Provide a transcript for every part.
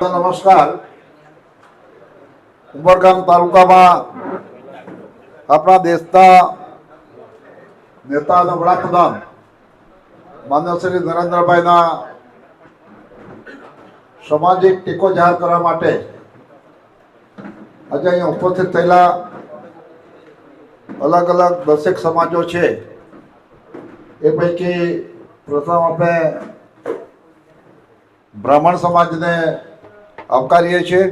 નમસ્કાર. ઉમરગામ તાલુકામાં આપણા દેશના નેતા અને વડાપ્રધાન માન્ય શ્રી નરેન્દ્રભાઈના સામાજિક ટેકો જાહેર કરવા માટે આજે અહીંયા ઉપસ્થિત થયેલા અલગ અલગ દસેક સમાજો છે. એ પૈકી પ્રથમ આપણે બ્રાહ્મણ સમાજને આવકારીએ છીએ.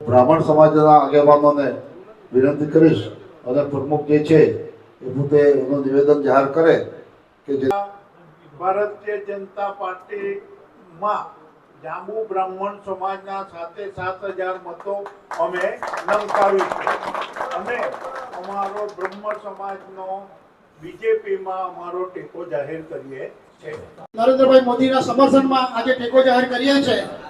બ્રાહ્મણ સમાજના આગેવાનોને વિનંતી કરીશ અને પ્રમુખ જે છે એ પોતે એનું નિવેદન જાહેર કરે કે જે ભારતીય જનતા પાર્ટીમાં જાંબુ બ્રાહ્મણ સમાજના સાથે સાત હજાર મતો અમે નમકાવી છે. અને અમારો બ્રહ્મ સમાજનો બીજેપીમાં અમારો ટેકો જાહેર કરીએ છે. નરેન્દ્રભાઈ મોદીના સમર્થનમાં આજે ટેકો જાહેર કરીએ છે. અને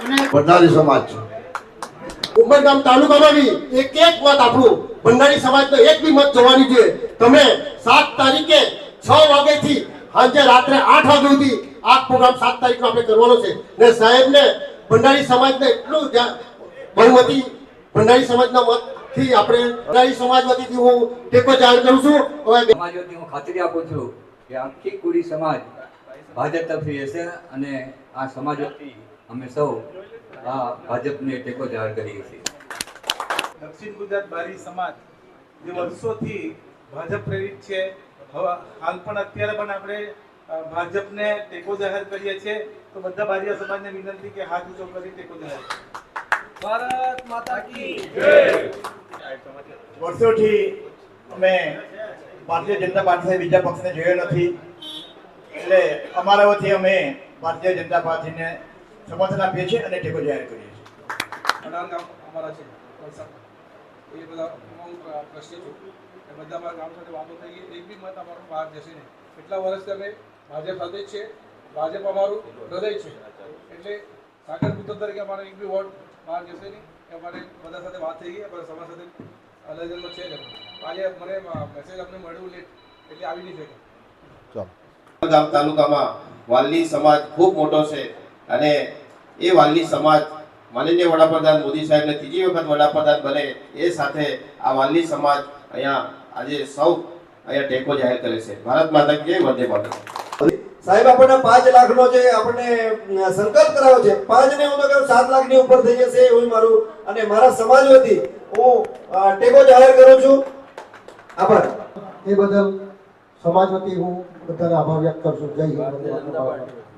ભંડારી સમાજ. છે ઉમરગામ તાલુકામાં બી એક એક મત આપણું. ભંડારી સમાજનો એક બી મત જોવાની જોઈએ તમે સાત તારીખે છ વાગ્યાથી સાંજે રાત્રે આઠ વાગ્યા સુધી આ પ્રોગ્રામ સાત તારીખનો આપણે કરવાનો છે. ને સાહેબને ભંડારી સમાજને એટલું બહુમતી ભંડારી સમાજના મતથી આપણે ભંડારી સમાજ વતીથી હું ટેકો જાહેર કરું છું. હવે સમાજ વતી હું ખાતરી આપું છું કે આખી કુરી સમાજ ભાજપ તરફી હશે અને આ સમાજ વતી અમે સૌ આ ભાજપને ટેકો જાહેર કરીએ છીએ. દક્ષિણ ગુજરાત બારી સમાજ જે વર્ષોથી ભાજપ પ્રેરિત છે હવે હાલ પણ અત્યારે પણ આપણે ભાજપને ટેકો જાહેર કરીએ છીએ. તો બધા બારીયા સમાજને વિનંતી કે હાથ ઊંચો કરી ટેકો જાહેર ભારત માતા કી વર્ષોથી અમે ભારતીય જનતા પાર્ટી બીજા પક્ષને જોયો નથી. એટલે અમારા વતી અમે ભારતીય જનતા પાર્ટીને સમર્થન આપીએ છીએ અને ટેકો જાહેર કરીએ છીએ. અમારા છે એ બધા હું ટ્રસ્ટી છું એ બધા અમારા ગામ સાથે વાતો થઈ ગઈ એક બી મત અમારો બહાર જશે નહીં. કેટલા વર્ષથી અમે ભાજપ સાથે જ છે ભાજપ અમારું હૃદય છે. એટલે સાગર પુત્ર તરીકે અમારો એક બી વોર્ડ બહાર જશે નહીં. એ અમારે બધા સાથે વાત થઈ ગઈ અમારા સમાજ સાથે અલગમાં છે. આજે મને મેસેજ અમને મળ્યું લેટ એટલે આવી નહીં શકે. ગામ તાલુકામાં વાલની સમાજ ખૂબ મોટો છે અને એ વાલની સમાજ માનનીય વડાપ્રધાન મોદી સાહેબને ત્રીજી વખત વડાપ્રધાન બને એ સાથે આ વાલની સમાજ અહીંયા આજે સૌ અહીંયા ટેકો જાહેર કરે છે. ભારત માતા કે જય વંદે માતરમ. સાહેબ આપણને પાંચ લાખ નો જે આપણને સંકલ્પ કરાવ્યો છે પાંચ ને હું તો કહું સાત લાખની ઉપર થઈ જશે એવું મારું અને મારા સમાજ વતી હું ટેકો જાહેર કરું છું. આભાર. એ બદલ સમાજ વતી હું બધાને આભાર વ્યક્ત કરું છું. જય હિન્દ વંદે માતરમ.